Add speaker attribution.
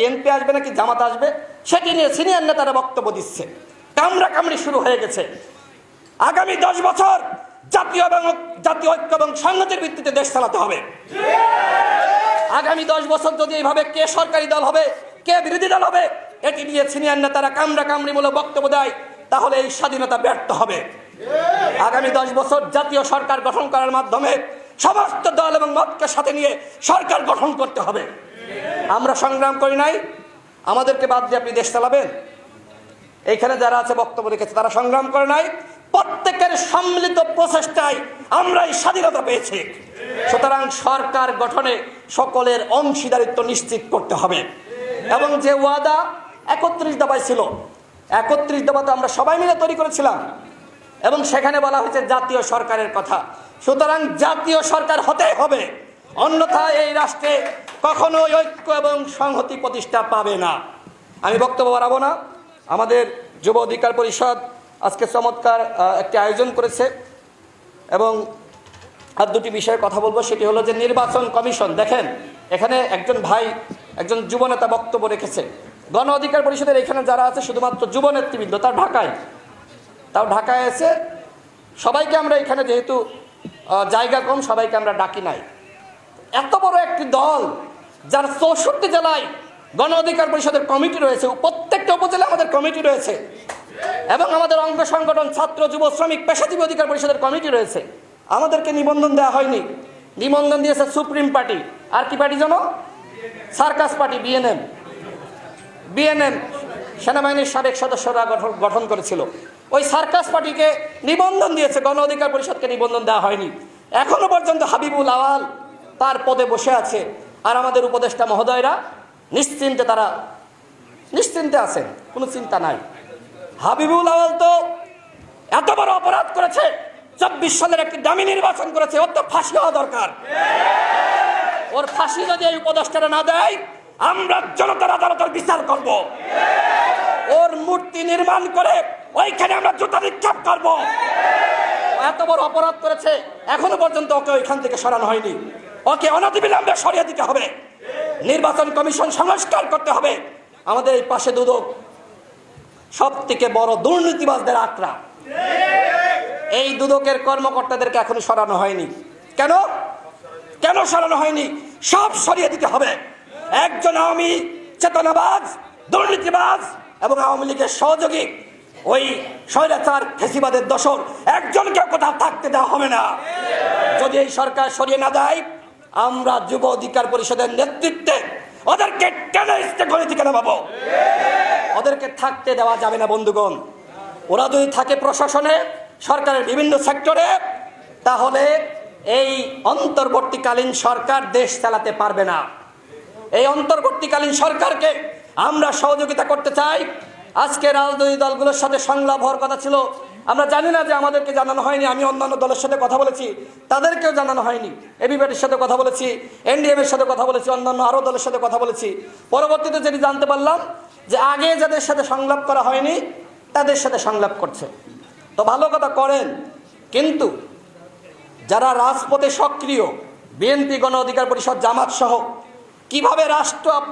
Speaker 1: BNP আসবে নাকি জামাত আসবে? সেটি নিয়ে সিনিয়র নেতারা বক্তব্য দিচ্ছে। কামড়া কামড়ি শুরু হয়ে গেছে। আগামী দশ বছর জাতীয় এবং জাতীয় ঐক্য এবং সংহতির ভিত্তিতে দেশ চালাতে হবে। আগামী দশ বছর যদি এইভাবে কে সরকারি দল হবে, কে বিরোধী দল হবে, এটি নিয়ে সিনিয়র নেতারা কামড়া কামড়িমূলক বক্তব্য দেয়, তাহলে এই স্বাধীনতা ব্যর্থ হবে। আগামী দশ বছর জাতীয় সরকার গঠন করার মাধ্যমে সমস্ত দল এবং মতকে সাথে নিয়ে সরকার গঠন করতে হবে। আমরা সংগ্রাম করি নাই, আমাদেরকে বাদ দিয়ে আপনি দেশ চালাবেন। এইখানে যারা আছে বক্তব্য রেখেছে, তারা সংগ্রাম করে নাই। প্রত্যেকের সম্মিলিত প্রচেষ্টায় আমরা এই স্বাধীনতা পেয়েছি। সুতরাং সরকার গঠনে সকলের অংশীদারিত্ব নিশ্চিত করতে হবে। এবং যে ওয়াদা একত্রিশ দফায় ছিল, একত্রিশ দফা তো আমরা সবাই মিলে তৈরি করেছিলাম। এবং সেখানে বলা হয়েছে জাতীয় সরকারের কথা। সুতরাং জাতীয় সরকার হতে হবে। অন্যথা এই রাষ্ট্রে কখনোই ঐক্য এবং সংহতি প্রতিষ্ঠা পাবে না। আমি বক্তব্য বাড়াবো না। আমাদের যুব অধিকার পরিষদ আজকে চমৎকার একটি আয়োজন করেছে এবং আর দুটি বিষয়ে কথা বলব, সেটি হলো যে নির্বাচন কমিশন, দেখেন, এখানে একজন ভাই, একজন যুবনেতা বক্তব্য রেখেছে। গণ অধিকার পরিষদের এখানে যারা আছে, শুধুমাত্র যুব নেতৃবৃন্দ, তার ঢাকায়। তাও ঢাকায় এসে সবাইকে আমরা এখানে যেহেতু জায়গা কম, সবাইকে আমরা ডাকি নাই। এত বড় একটি দল যার চৌষট্টি জেলায় গণ অধিকার পরিষদের কমিটি রয়েছে প্রত্যেকটা উপজেলায় আমাদের কমিটি রয়েছে। এবং আমাদের অঙ্গ সংগঠন, ছাত্র, যুব, শ্রমিক, পেশাজীবী অধিকার পরিষদের কমিটি রয়েছে। আমাদেরকে নিবন্ধন দেওয়া হয়নি। নিবন্ধন দিয়েছে সুপ্রিম পার্টি। আর কি পার্টি জানো? Circus party, BNM. বিএনএম সেনাবাহিনীর সাবেক সদস্যরা গঠন গঠন করেছিল। ওই সার্কাস পার্টিকে নিবন্ধন দিয়েছে, গণ অধিকার পরিষদকে নিবন্ধন দেওয়া হয়নি। এখনও পর্যন্ত হাবিবুল আওয়াল তার পদে বসে আছে। আর আমাদের উপদেষ্টা মহোদয়রা নিশ্চিন্তে তারা, নিশ্চিন্তে আছেন, কোনো চিন্তা নাই। হাবিবুল আওয়াল তো এত বড় অপরাধ করেছে, চব্বিশ সালের একটি দামি নির্বাচন করেছে, ওর তো ফাঁসি হওয়া দরকার। ওর ফাঁসি যদি এই উপদেষ্টারা না দেয়, আমরা জনতার আদালতের বিচার করব। ওর মূর্তি নির্মাণ করে ওইখানে আমরা জুতা নিক্ষেপ করব। এত বড় অপরাধ করেছে, এখনও পর্যন্ত ওকে ওইখান থেকে সরানো হয়নি। ওকে অনতিবিলম্বে সরিয়ে দিতে হবে। নির্বাচন কমিশন সংস্কার করতে হবে। আমাদের এই পাশে দুদক সব থেকে বড় দুর্নীতিবাজদের আক্রা এই দুদকের কর্মকর্তাদেরকে এখনও সরানো হয়নি। কেন? কেন সরানো হয়নি? সব সরিয়ে দিতে হবে। একজন আওয়ামী চেতনাবাজ, দুর্নীতিবাজ এবং আওয়ামী লীগের সহযোগী, ওই স্বৈরাচার, ফেসিবাদের দশর একজনকে কোথাও থাকতে দেওয়া হবে না। যদি এই সরকার সরিয়ে না দেয় আমরা যুব অধিকার পরিষদের নেতৃত্বে ওদেরকে টেনে করে থেকে নামাবো ওদেরকে থাকতে দেওয়া যাবে না, বন্ধুগণ। ওরা যদি থাকে প্রশাসনে, সরকারের বিভিন্ন সেক্টরে, তাহলে এই অন্তর্বর্তীকালীন সরকার দেশ চালাতে পারবে না। এই অন্তর্বর্তীকালীন সরকারকে আমরা সহযোগিতা করতে চাই। আজকে রাজনৈতিক দলগুলোর সাথে সংলাপ হওয়ার কথা ছিল। আমরা জানি না যে আমাদেরকে জানানো হয়নি, আমি অন্যান্য দলের সাথে কথা বলেছি, তাদেরকেও জানানো হয়নি এবিপির সাথে কথা বলেছি এনডিএমের সাথে কথা বলেছি, অন্যান্য আরও দলের সাথে কথা বলেছি। পরবর্তীতে যেটি জানতে পারলাম যে আগে যাদের সাথে সংলাপ করা হয়নি, তাদের সাথে সংলাপ করছে। তো ভালো কথা করেন, কিন্তু যারা রাজপথে সক্রিয়, বিএনপি গণ অধিকার পরিষদ জামাত সহ, কীভাবে রাষ্ট্র আপনার